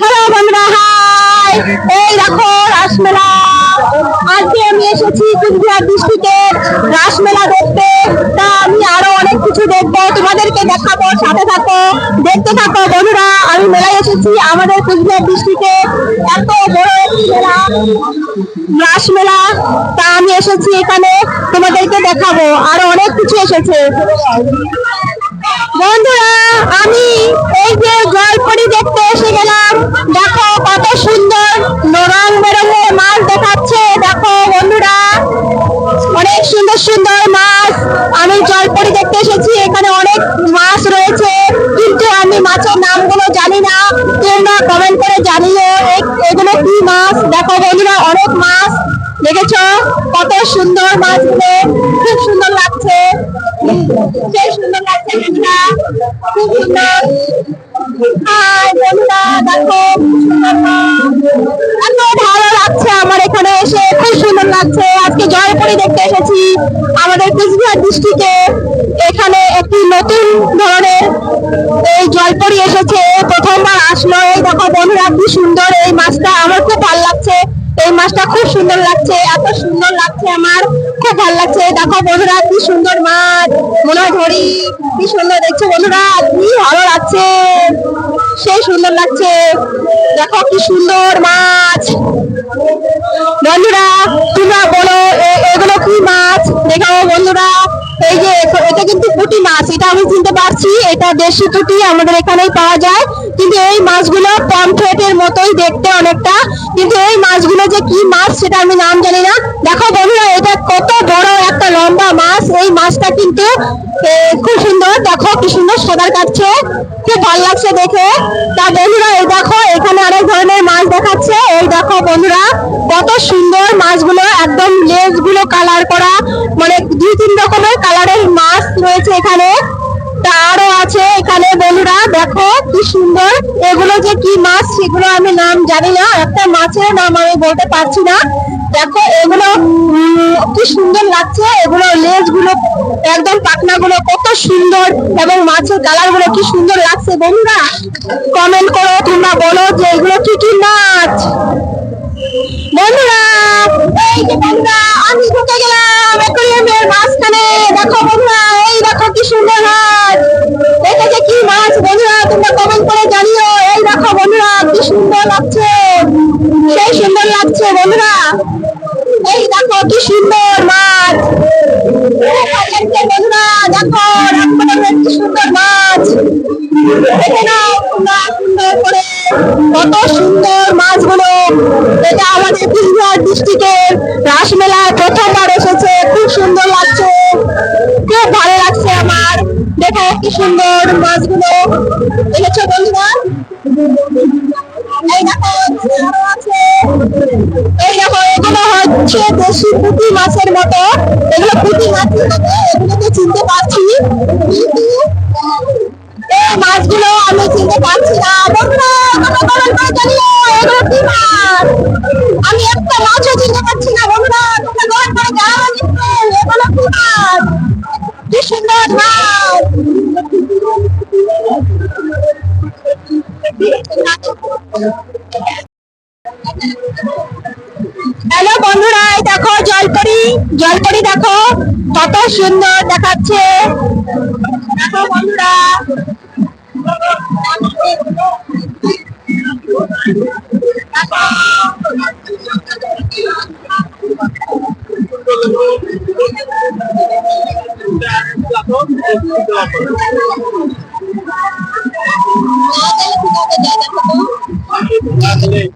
Hello বন্ধুরা, high. এই দেখো, রাসমেলা। আজকে আমি এসেছি কুচবিহার ডিস্ট্রিক্টের রাসমেলা দেখতে। তা আমি আরও অনেক কিছু দেখব, তোমাদেরকে দেখাবো, সাথে থাকো, দেখতে থাকো বন্ধুরা। আমি মেলায় এসেছি, আমাদের কুচবিহার ডিস্ট্রিক্টে এত বড় মেলা, রাসমেলা। তা আমি এসেছি এখানে, তোমাদেরকে দেখাবো। আরও অনেক কিছু এসেছে। বন্ধুরা, আমি এই যে জলপরি দেখতে এসে গেলাম, দেখো কত সুন্দর রং বেরঙের মাছ দেখাচ্ছে। দেখো বন্ধুরা, অনেক সুন্দর সুন্দর মাছ। আমি জলপরি দেখতে এসেছি, এখানে অনেক মাছ রয়েছে, কিন্তু আমি মাছের নামগুলো জানি না। তোমরা কমেন্ট করে জানিও এগুলো কি মাছ? দেখো বন্ধুরা, অনেক মাছ দেখেছ? কত সুন্দর মাছগুলো, খুব সুন্দর লাগছে। সেই সুন্দর এত ভালো লাগছে আমার এখানে এসে খুব সুন্দর লাগছে আজকে জয়পুরি দেখতে এসেছি আমাদের কুচবিহার ডিস্ট্রিক্টে এখানে একটি নতুন ধরনের এই জলপরি এসেছে, প্রথমবার আসলো। এই দেখো বন্ধুরা, কি সুন্দর এই মাছটা, আমার খুব ভালো এই মাছটা খুব সুন্দর লাগছে, এত সুন্দর লাগছে আমার, খুব ভালো লাগছে। দেখো বন্ধুরা, কি সুন্দর মাছ, মনে হয় ধরি, কি সুন্দর দেখছ বন্ধুরা, কি ভালো লাগছে, সেই সুন্দর লাগছে। দেখো কি সুন্দর মাছ। বন্ধুরা, তোমরা বলো এগুলো কি মাছ? দেখো বন্ধুরা। এটা কিন্তু পুঁটি মাছ, এটা আমি চিনতে পারছি, এটা দেশি পুঁটি আমাদের এখানেই পাওয়া যায়। কিন্তু এই মাছগুলো পমফ্রেটের মতোই দেখতে অনেকটা। কিন্তু এই মাছগুলো যে কি মাছ সেটা আমি নাম জানি না। দেখো বন্ধুরা, এটা কত বড় একটা লম্বা মাছ। এই মাছটা কিন্তু খুব সুন্দর। দেখো কি সুন্দর সাঁতার কাটছে। খুব ভালো লাগছে দেখে। তা বন্ধুরা, এই দেখো, এখানে অনেক ধরনের মাছ দেখাচ্ছে এই দেখো বন্ধুরা, কত সুন্দর মাছগুলো, একদম লেজগুলো কালার করা মানে দুই তিন রকমের কালারের মাছ রয়েছে এখানে। তা আরও আছে এখানে বন্ধুরা, দেখো কি সুন্দর। এগুলো যে কি মাছ, সেগুলো আমি নাম জানি না একটা মাছের নাম আমি বলতে পারছি না। দেখো, এগুলো কি সুন্দর লাগছে। এগুলো লেজগুলো একদম পাখনা গুলো কত সুন্দর, এবং মাছের কালারগুলো কি সুন্দর লাগছে বন্ধুরা। কমেন্ট করো তোমরা বলো যে এগুলো কি কি মাছ। মাঝখানে। দেখো বন্ধুরা, এই দেখো কি সুন্দর মাছ এটা কি মাছ? বন্ধুরা, তোমরা কমেন্ট করে জানিও। এই দেখো বন্ধুরা, কি সুন্দর লাগছে। সেই সুন্দর লাগছে বন্ধুরা। এই দেখো কি সুন্দর মাছ। বন্ধুরা, দেখো কি সুন্দর মাছ। দেখে সুন্দর করে কত সুন্দর মাছগুলো। এটা সুন্দর মাছগুলো দেখেছ বন্ধুরা? আছে। এই দেখো, এগুলো হচ্ছে দেশি পুঁটি মাছের মতো। এগুলো পুঁটি মতো এগুলোকে চিনতে পারছি। এই মাছগুলো আমি চিনতে পারছি না। মাছ? আমি হ্যালো বন্ধুরা দেখো জলপরি জলপরি দেখো কত সুন্দর দেখাচ্ছে। দেখো বন্ধুরা দেখো।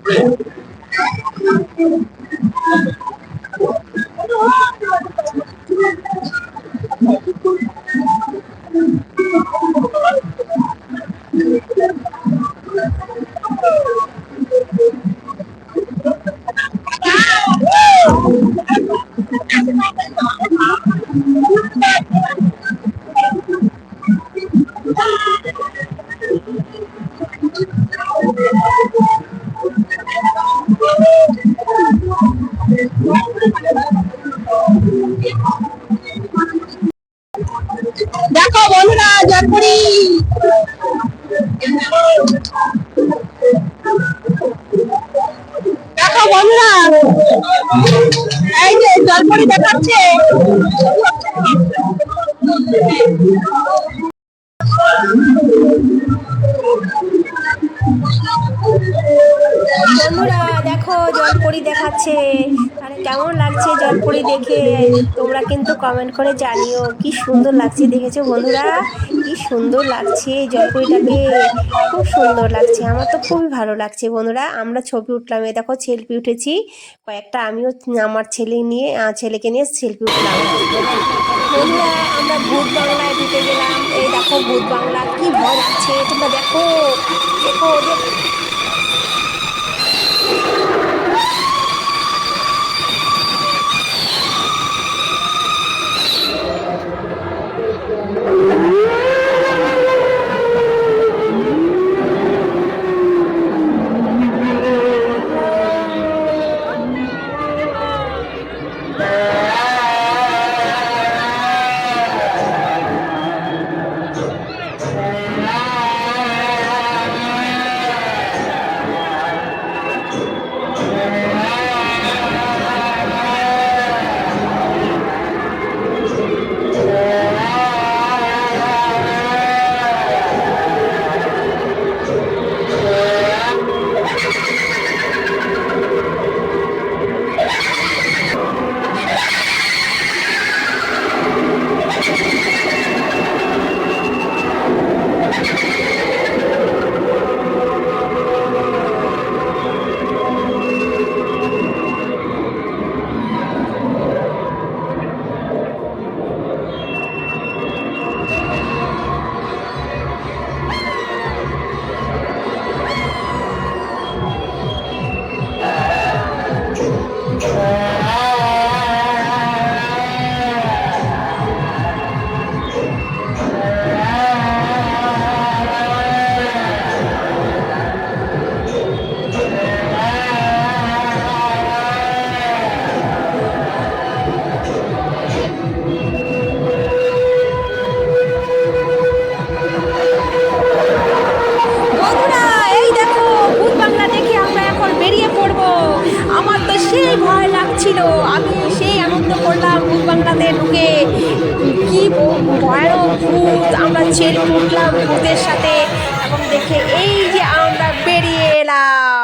এই যে জলপরি দেখাচ্ছে। বন্ধুরা দেখো জলপরি দেখাচ্ছে। কেমন লাগছে জলপুরি দেখে? তোমরা কিন্তু কমেন্ট করে জানিও। কি সুন্দর লাগছে দেখেছ বন্ধুরা? কি সুন্দর লাগছে জলপরিটাকে। খুব সুন্দর লাগছে। আমার তো খুবই ভালো লাগছে বন্ধুরা। আমরা ছবি উঠলাম, এই দেখো সেলফি উঠেছি। কয়েকটা আমিও আমার ছেলে নিয়ে ছেলেকে নিয়ে সেলফি উঠলাম। আমরা ভূত বাংলায় ঢুকে গেলাম। এই দেখো ভূত বাংলা, কি ভয় লাগছে। তোমরা দেখো দেখো। লাগছিল আমি সেই আনন্দ করলাম, ভূত বাংলাতে ঢুকে কি ভয়ানক ভূত আমরা ছেড়ে উঠলাম ভূতের সাথে। এবং দেখে এই যে আমরা বেরিয়ে এলাম।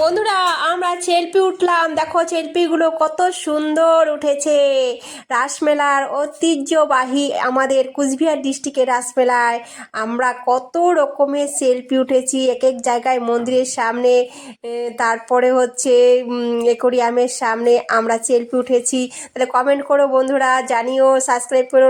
বন্ধুরা, আমরা সেলফি উঠলাম। দেখো সেলফিগুলো কত সুন্দর উঠেছে। রাসমেলার ঐতিহ্যবাহী আমাদের কুচবিহার ডিস্ট্রিক্টের রাসমেলায় আমরা কত রকমের সেলফি উঠেছি। এক এক জায়গায় মন্দিরের সামনে তারপরে হচ্ছে একুরিয়ামের সামনে আমরা সেলফি উঠেছি। তাহলে কমেন্ট করো বন্ধুরা, জানিও সাবস্ক্রাইব করো